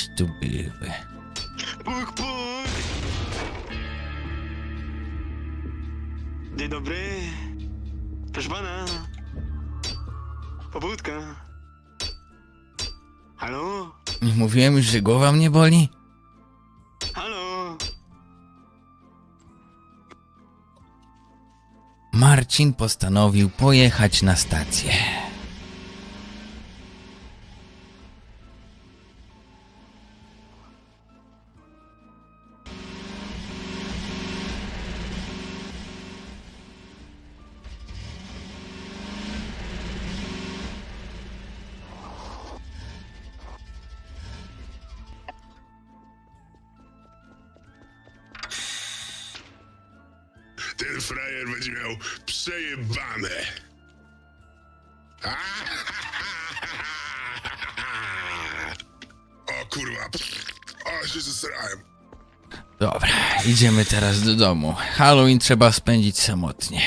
gdzieś tu były. Puk, puk! Dzień dobry. Proszę pana. Pobudka. Halo? Nie mówiłem już, że głowa mnie boli? Halo? Marcin postanowił pojechać na stację. Ten frajer będzie miał przejebane. O kurwa. O, się zesrałem. Dobra, idziemy teraz do domu. Halloween trzeba spędzić samotnie.